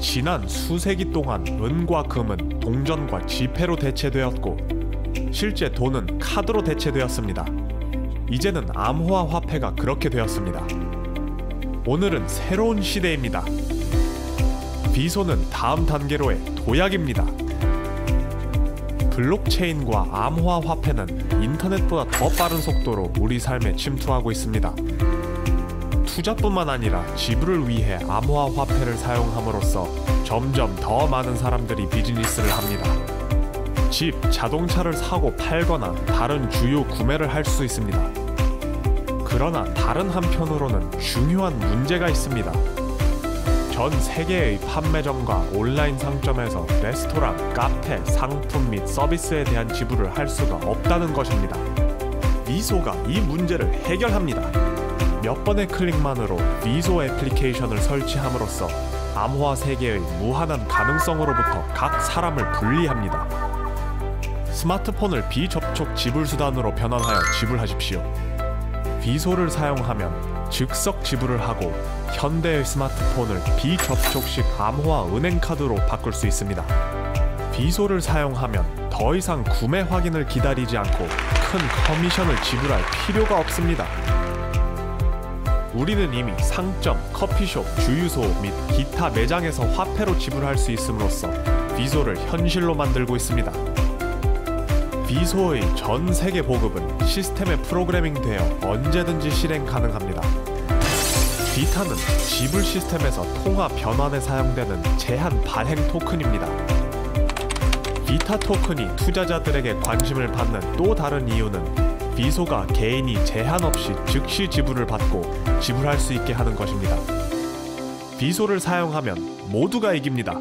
지난 수세기 동안 은과 금은 동전과 지폐로 대체되었고 실제 돈은 카드로 대체되었습니다. 이제는 암호화 화폐가 그렇게 되었습니다. 오늘은 새로운 시대입니다. 비소는 다음 단계로의 도약입니다. 블록체인과 암호화 화폐는 인터넷보다 더 빠른 속도로 우리 삶에 침투하고 있습니다. 투자뿐만 아니라 지불을 위해 암호화 화폐를 사용함으로써 점점 더 많은 사람들이 비즈니스를 합니다. 집, 자동차를 사고 팔거나 다른 주요 구매를 할 수 있습니다. 그러나 다른 한편으로는 중요한 문제가 있습니다. 전 세계의 판매점과 온라인 상점에서 레스토랑, 카페, 상품 및 서비스에 대한 지불을 할 수가 없다는 것입니다. 미소가 이 문제를 해결합니다. 몇 번의 클릭만으로 미소 애플리케이션을 설치함으로써 암호화 세계의 무한한 가능성으로부터 각 사람을 분리합니다. 스마트폰을 비접촉 지불 수단으로 변환하여 지불하십시오. 비소를 사용하면 즉석 지불을 하고 현대의 스마트폰을 비접촉식 암호화 은행 카드로 바꿀 수 있습니다. 비소를 사용하면 더 이상 구매 확인을 기다리지 않고 큰 커미션을 지불할 필요가 없습니다. 우리는 이미 상점, 커피숍, 주유소 및 기타 매장에서 화폐로 지불할 수 있음으로써 비소를 현실로 만들고 있습니다. 비소의 전 세계 보급은 시스템에 프로그래밍되어 언제든지 실행 가능합니다. 비타는 지불 시스템에서 통화 변환에 사용되는 제한 발행 토큰입니다. 비타 토큰이 투자자들에게 관심을 받는 또 다른 이유는 비소가 개인이 제한 없이 즉시 지불을 받고 지불할 수 있게 하는 것입니다. 비소를 사용하면 모두가 이깁니다.